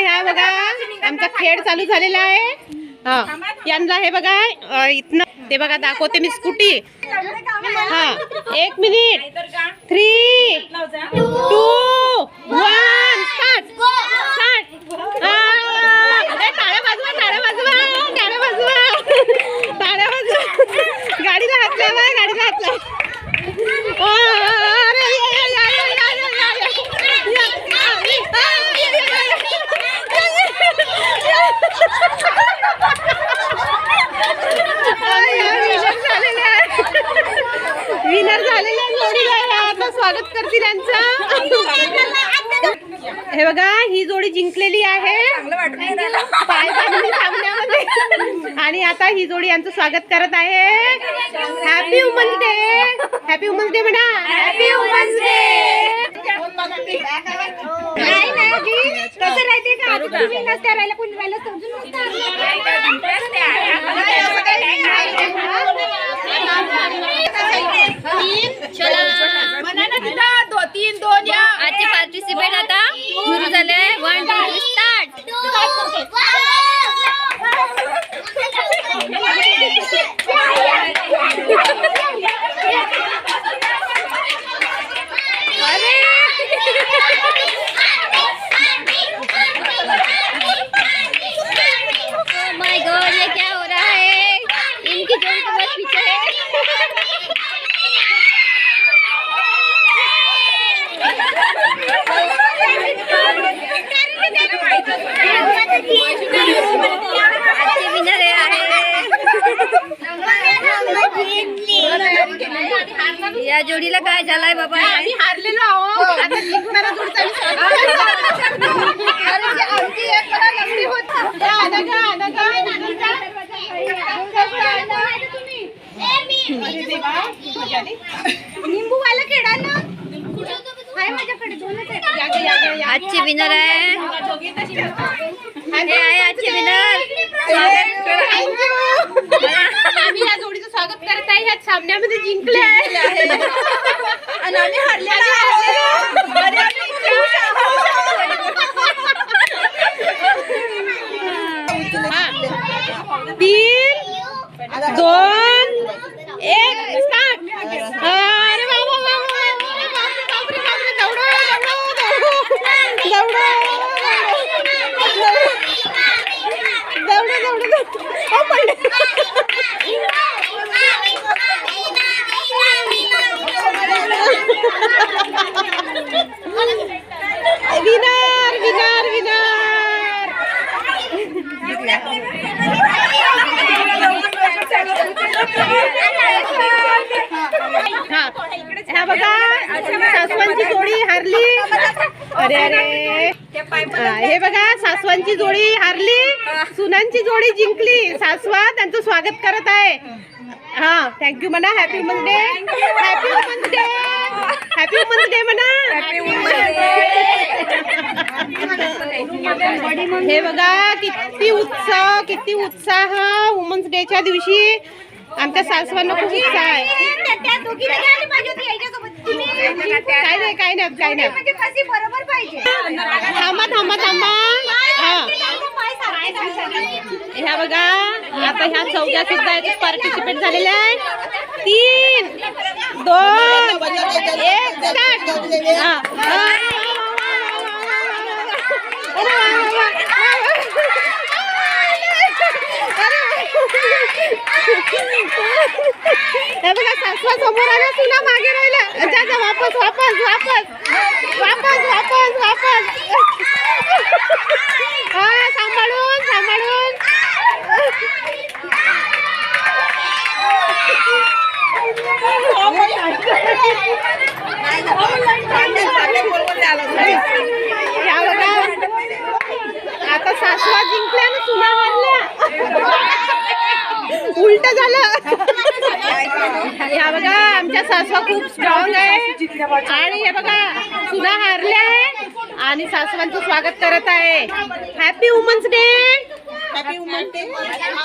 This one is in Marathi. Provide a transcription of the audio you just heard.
ह्या बघा. आमचा खेळ चालू झालेला आहे. हा यांना हे बघा इथन इथनं ते बघा दाखवते मी स्कूटी. हा एक मिनिट. थ्री स्वागत करतील यांचं. हे बघा ही जोडी जिंकलेली आहे. आणि आता ही जोडी यांचं स्वागत करत आहे. Happy women's day happy women's day म्हणा. हॅपी वुमन्स डे नाही नाही कसं राहते का आता तुम्ही नसत्या राहिला कोणी राहिलं समजून आजचे पार्टिसिपेट आता सुरू झाले वन टू स्टार्ट या जोडीला काय झालाय बाबा? आम्ही हारलेलो निंबू वाला खेळा ना. आजची विनर आहे. आजची विनर आहे ह्या सामन्यामध्ये जिंकले आहे आणि आम्ही हारलेलो आहोत. आणि आम्ही. तीन दोन एक स्टार्ट अरे वा वा वा वा वा वा. बापरे, बापरे, बापरे. दौडो, दौडो, दौडो. दौडो, दौडो, दौडो. अहो, पडले. विनर विनर विनर हा. बघा सासवांची जोडी हारली. अरे अरे. हे बघा सासवांची जोडी हारली. सुनांची जोडी जिंकली. सासवा त्यांचं स्वागत करत आहे. हा थँक्यू म्हणा. Happy women's day happy women's day happy women's day म्हणा हे बघा किती उत्साह किती उत्साह. वुमन्स डेच्या दिवशी आमच्या सासवांना खूप उत्साह आहे. काय नाही काय नाही काय नाही. थांबा थांबा थांबा. हा. ह्या बघा आता ह्या चौघ्या सुद्धा पार्टिसिपेट झालेल्या आहे तीन दोन एक स्टार्ट हा. हा. अरे वा, वा, वा, वा, हे बघा सासवा समोर आला सुना मागे राहिला. जा जा वापस वापस वापस. वापस वापस वापस. हा सांभाळून सांभाळून. आता सासवा जिंकल्या ना सुना हारल्या उलट झालं. या बघा आमच्या सासवा खूप स्ट्रॉंग आहे. आणि हे बघा सुना हारल्या आहे आणि सासवांचं स्वागत करत आहे. Happy women's day happy women's day